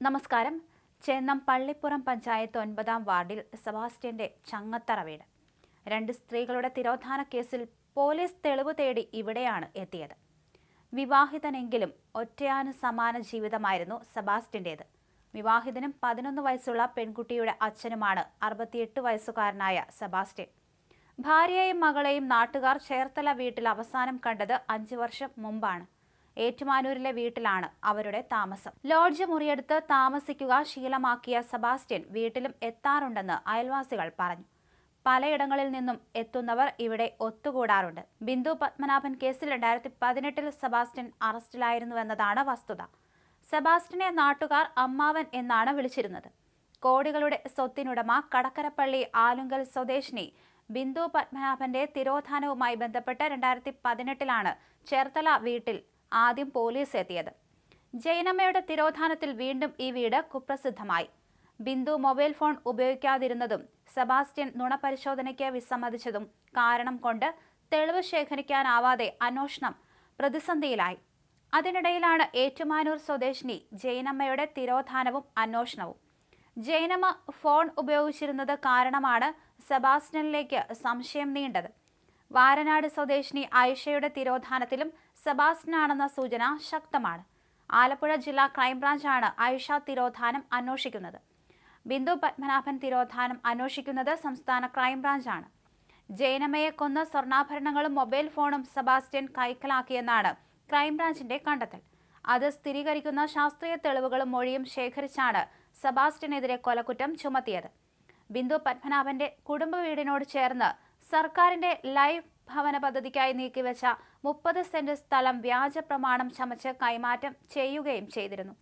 നമസ്കാരം. ചേന്നം പള്ളിപ്പുറം പഞ്ചായത്ത് ഒൻപതാം വാർഡിൽ സെബാസ്റ്റ്യന്റെ ചങ്ങത്തറ വീട്. രണ്ട് സ്ത്രീകളുടെ തിരോധാന കേസിൽ പോലീസ് തെളിവ് തേടി ഇവിടെയാണ് എത്തിയത്. വിവാഹിതനെങ്കിലും ഒറ്റയാന് സമാന ജീവിതമായിരുന്നു സെബാസ്റ്റ്യന്റേത്. വിവാഹിതനും പതിനൊന്ന് വയസ്സുള്ള പെൺകുട്ടിയുടെ അച്ഛനുമാണ് അറുപത്തിയെട്ട് വയസ്സുകാരനായ സെബാസ്റ്റ്യൻ. ഭാര്യയെയും മകളെയും നാട്ടുകാർ ചേർത്തല വീട്ടിൽ അവസാനം കണ്ടത് അഞ്ചു വർഷം മുമ്പാണ്. ഏറ്റുമാനൂരിലെ വീട്ടിലാണ് അവരുടെ താമസം. ലോഡ്ജ് മുറിയെടുത്ത് താമസിക്കുക ശീലമാക്കിയ സെബാസ്റ്റ്യൻ വീട്ടിലും എത്താറുണ്ടെന്ന് അയൽവാസികൾ പറഞ്ഞു. പലയിടങ്ങളിൽ നിന്നും എത്തുന്നവർ ഇവിടെ ഒത്തുകൂടാറുണ്ട്. ബിന്ദു പത്മനാഭൻ കേസിൽ രണ്ടായിരത്തി പതിനെട്ടിൽ സെബാസ്റ്റ്യൻ അറസ്റ്റിലായിരുന്നുവെന്നതാണ് വസ്തുത. സെബാസ്റ്റ്യനെ നാട്ടുകാർ അമ്മാവൻ എന്നാണ് വിളിച്ചിരുന്നത്. കോടികളുടെ സ്വത്തിനുടമ കടക്കരപ്പള്ളി ആലുങ്കൽ സ്വദേശിനി ബിന്ദു പത്മനാഭന്റെ തിരോധാനവുമായി ബന്ധപ്പെട്ട് രണ്ടായിരത്തി പതിനെട്ടിലാണ് ചേർത്തല വീട്ടിൽ ആദ്യം പോലീസ് എത്തിയത്. ജൈനമ്മയുടെ തിരോധാനത്തിൽ വീണ്ടും ഈ വീട് കുപ്രസിദ്ധമായി. ബിന്ദു മൊബൈൽ ഫോൺ ഉപയോഗിക്കാതിരുന്നതും സെബാസ്റ്റ്യൻ നുണപരിശോധനയ്ക്ക് വിസമ്മതിച്ചതും കാരണം കൊണ്ട് തെളിവ് ശേഖരിക്കാനാവാതെ അന്വേഷണം പ്രതിസന്ധിയിലായി. അതിനിടയിലാണ് ഏറ്റുമാനൂർ സ്വദേശിനി ജൈനമ്മയുടെ തിരോധാനവും അന്വേഷണവും. ജൈനമ്മ ഫോൺ ഉപയോഗിച്ചിരുന്നത് കാരണമാണ് സെബാസ്റ്റ്യനിലേക്ക് സംശയം നീണ്ടത്. വാരനാട് സ്വദേശിനി ആയിഷയുടെ തിരോധാനത്തിലും സെബാസ്റ്റ്യനാണെന്ന സൂചന ശക്തമാണ്. ആലപ്പുഴ ജില്ലാ ക്രൈംബ്രാഞ്ചാണ് ആയിഷ തിരോധാനം അന്വേഷിക്കുന്നത്. ബിന്ദു പത്മനാഭൻ തിരോധാനം അന്വേഷിക്കുന്നത് സംസ്ഥാന ക്രൈംബ്രാഞ്ചാണ്. ജയനമയെ കൊന്ന സ്വർണാഭരണങ്ങളും മൊബൈൽ ഫോണും സെബാസ്റ്റ്യൻ കൈക്കലാക്കിയെന്നാണ് ക്രൈംബ്രാഞ്ചിന്റെ കണ്ടെത്തൽ. അത് സ്ഥിരീകരിക്കുന്ന ശാസ്ത്രീയ തെളിവുകളും മൊഴിയും ശേഖരിച്ചാണ് സെബാസ്റ്റ്യനെതിരെ കൊലക്കുറ്റം ചുമത്തിയത്. ബിന്ദു പത്മനാഭന്റെ കുടുംബ വീടിനോട് ചേർന്ന് സർക്കാരിന്റെ ലൈഫ് ഭവന പദ്ധതിക്കായി നീക്കിവെച്ച മുപ്പത് സെന്റ് സ്ഥലം വ്യാജ പ്രമാണം ചമച്ച് കൈമാറ്റം ചെയ്യുകയും ചെയ്തിരുന്നു.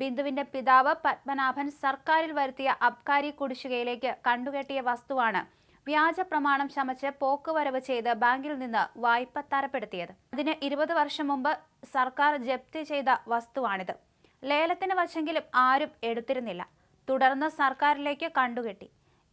ബിന്ദുവിന്റെ പിതാവ് പത്മനാഭൻ സർക്കാരിൽ വരുത്തിയ അബ്കാരി കുടിശ്ശികയിലേക്ക് കണ്ടുകെട്ടിയ വസ്തുവാണ് വ്യാജ പ്രമാണം ചമച്ച് പോക്കുവരവ് ചെയ്ത് ബാങ്കിൽ നിന്ന് വായ്പ തരപ്പെടുത്തിയത്. അതിന് ഇരുപത് വർഷം മുമ്പ് സർക്കാർ ജപ്തി ചെയ്ത വസ്തുവാണിത്. ലേലത്തിന് വച്ചെങ്കിലും ആരും എടുത്തിരുന്നില്ല. തുടർന്ന് സർക്കാരിലേക്ക് കണ്ടുകെട്ടി.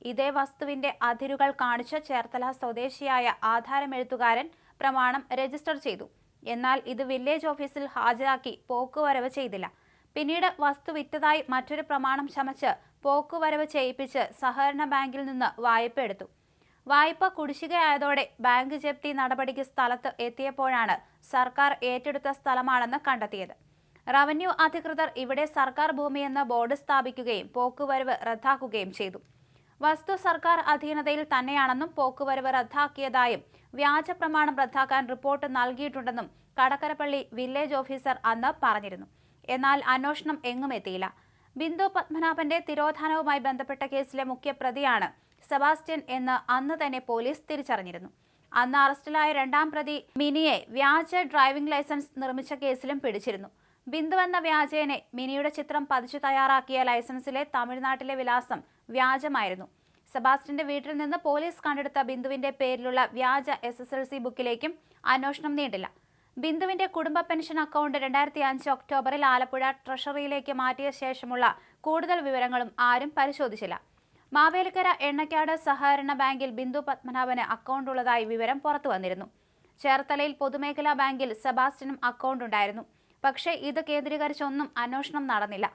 ഇതേ വസ്തുവിന്റെ അതിരുകൾ കാണിച്ച് ചേർത്തല സ്വദേശിയായ ആധാരമെഴുത്തുകാരൻ പ്രമാണം രജിസ്റ്റർ ചെയ്തു. എന്നാൽ ഇത് വില്ലേജ് ഓഫീസിൽ ഹാജരാക്കി പോക്കുവരവ് ചെയ്തില്ല. പിന്നീട് വസ്തു വിറ്റതായി മറ്റൊരു പ്രമാണം ചമച്ച് പോക്കുവരവ് ചെയ്യിപ്പിച്ച് സഹകരണ ബാങ്കിൽ നിന്ന് വായ്പ എടുത്തു. വായ്പ കുടിശ്ശികയായതോടെ ബാങ്ക് ജപ്തി നടപടിക്ക് സ്ഥലത്ത് എത്തിയപ്പോഴാണ് സർക്കാർ ഏറ്റെടുത്ത സ്ഥലമാണെന്ന് കണ്ടെത്തിയത്. റവന്യൂ അധികൃതർ ഇവിടെ സർക്കാർ ഭൂമിയെന്ന് ബോർഡ് സ്ഥാപിക്കുകയും പോക്കുവരവ് റദ്ദാക്കുകയും ചെയ്തു. വസ്തു സർക്കാർ അധീനതയിൽ തന്നെയാണെന്നും പോക്കുവരവ് റദ്ദാക്കിയതായും വ്യാജ പ്രമാണം റദ്ദാക്കാൻ റിപ്പോർട്ട് നൽകിയിട്ടുണ്ടെന്നും കടക്കരപ്പള്ളി വില്ലേജ് ഓഫീസർ അന്ന് പറഞ്ഞിരുന്നു. എന്നാൽ അന്വേഷണം എങ്ങും എത്തിയില്ല. ബിന്ദു പത്മനാഭന്റെ തിരോധാനവുമായി ബന്ധപ്പെട്ട കേസിലെ മുഖ്യപ്രതിയാണ് സെബാസ്റ്റ്യൻ എന്ന് അന്ന് തന്നെ പോലീസ് തിരിച്ചറിഞ്ഞിരുന്നു. അന്ന് അറസ്റ്റിലായ രണ്ടാം പ്രതി മിനിയെ വ്യാജ ഡ്രൈവിംഗ് ലൈസൻസ് നിർമ്മിച്ച കേസിലും പിടിച്ചിരുന്നു. ബിന്ദു എന്ന വ്യാജേനെ മിനിയുടെ ചിത്രം പതിച്ചു തയ്യാറാക്കിയ ലൈസൻസിലെ തമിഴ്നാട്ടിലെ വിലാസം വ്യാജമായിരുന്നു. സെബാസ്റ്റിന്റെ വീട്ടിൽ നിന്ന് പോലീസ് കണ്ടെടുത്ത ബിന്ദുവിന്റെ പേരിലുള്ള വ്യാജ എസ് എസ് എൽ സി ബുക്കിലേക്കും അന്വേഷണം നീണ്ടില്ല. ബിന്ദുവിന്റെ കുടുംബ പെൻഷൻ അക്കൗണ്ട് രണ്ടായിരത്തി അഞ്ച് ഒക്ടോബറിൽ ആലപ്പുഴ ട്രഷറിയിലേക്ക് മാറ്റിയ ശേഷമുള്ള കൂടുതൽ വിവരങ്ങളും ആരും പരിശോധിച്ചില്ല. മാവേലിക്കര എണ്ണക്കാട് സഹകരണ ബാങ്കിൽ ബിന്ദു പത്മനാഭന് അക്കൗണ്ട് ഉള്ളതായി വിവരം പുറത്തു വന്നിരുന്നു ചേർത്തലയിൽ പൊതുമേഖലാ ബാങ്കിൽ സെബാസ്റ്റിനും അക്കൗണ്ട് ഉണ്ടായിരുന്നു പക്ഷേ ഇത് കേന്ദ്രീകരിച്ചൊന്നും അന്വേഷണം നടന്നില്ല.